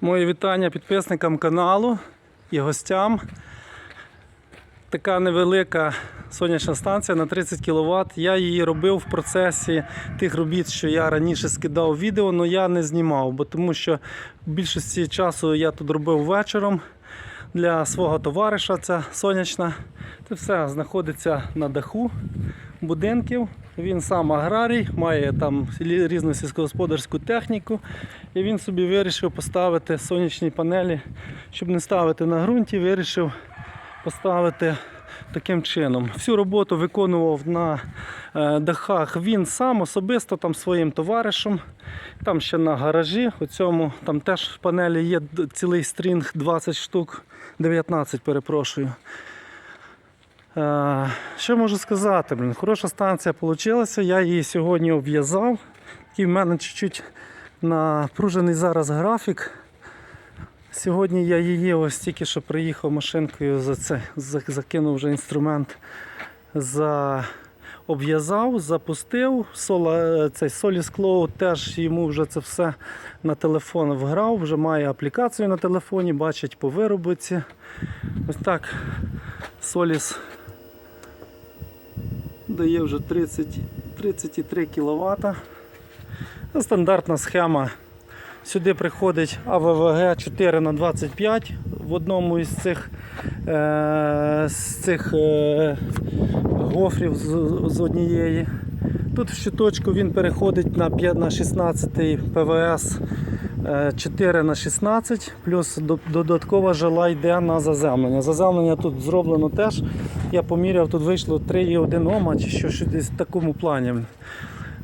Мої вітання підписникам каналу і гостям. Така невелика сонячна станція на 30 кВт. Я її робив в процесі тих робіт, що я раніше скидав відео, але я не знімав, бо тому що більшості часу я тут робив вечором для свого товариша. Ця сонячна. Це все знаходиться на даху будинків. Він сам аграрій, має там різну сільськогосподарську техніку. І він собі вирішив поставити сонячні панелі, щоб не ставити на ґрунті, вирішив поставити таким чином. Всю роботу виконував на е, дахах він сам особисто там своїм товаришем. Там ще на гаражі. У цьому там теж панелі є цілий стрінг 20 штук, 19, перепрошую. Е, Що можу сказати? Блін, хороша станція вийшла. Я її сьогодні обв'язав. Такий в мене чуть-чуть напружений зараз графік. Сьогодні я її ось тільки що приїхав машинкою за це, закинув вже інструмент, за, обв'язав, запустив. Сола, цей Solis Cloud теж йому вже це все на телефон вграв, вже має аплікацію на телефоні, бачить по виробиці. Ось так Solis дає вже 30, 33 кВт. Стандартна схема. Сюди приходить АВВГ 4 на 25 в одному із цих, е, з цих е, гофрів з, з однієї. Тут в щиточку він переходить на 5 на 16 ПВС 4 на 16 плюс додаткова жила йде на заземлення. Заземлення тут зроблено теж. Я поміряв, тут вийшло 3,1 Ома чи що, що десь в такому плані.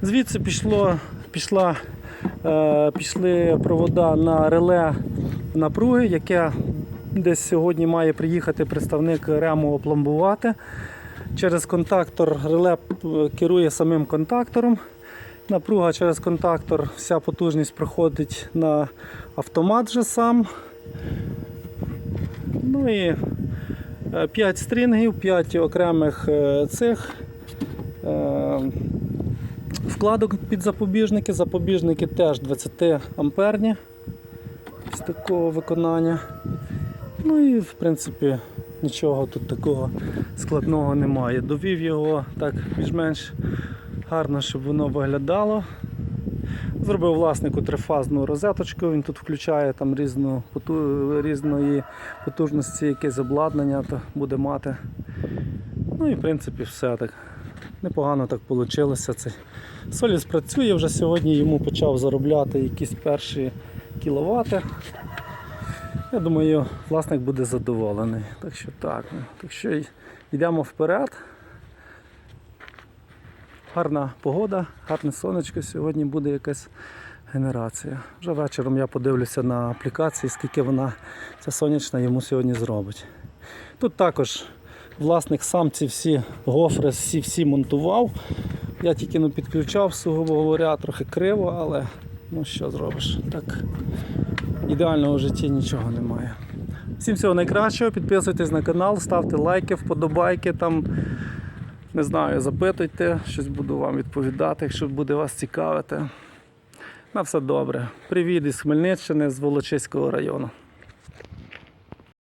Звідси пішло, пішла, е, пішли провода на реле напруги, яке десь сьогодні має приїхати представник РЕМу опломбувати. Через контактор реле е, керує самим контактором. Напруга через контактор, вся потужність проходить на автомат же сам. Ну і 5 стрінгів, 5 окремих е, цих. е, Вкладок під запобіжники. Запобіжники теж 20 амперні з такого виконання. Ну і в принципі нічого тут такого складного немає. Довів його так більш-менш гарно, щоб воно виглядало. Зробив власнику трифазну розеточку, він тут включає там різну, поту- різної потужності, якесь обладнання то буде мати. Ну і в принципі все так. Непогано так вийшло. Цей Соліс працює, вже сьогодні йому почав заробляти якісь перші кіловати. Я думаю, власник буде задоволений. Так що так. ну, Так що йдемо вперед. Гарна погода, гарне сонечко. Сьогодні буде якась генерація. Вже вечором я подивлюся на аплікації, скільки вона ця сонячна йому сьогодні зробить. Тут також власник сам ці всі гофри всі, всі монтував. Я тільки ну, підключав, сугубо говоря, трохи криво, але ну що зробиш? Так ідеального в житті нічого немає. Всім всього найкращого, підписуйтесь на канал, ставте лайки, вподобайки там. Не знаю, запитуйте, щось буду вам відповідати, якщо буде вас цікавити. На все добре. Привіт із Хмельниччини, з Волочиського району.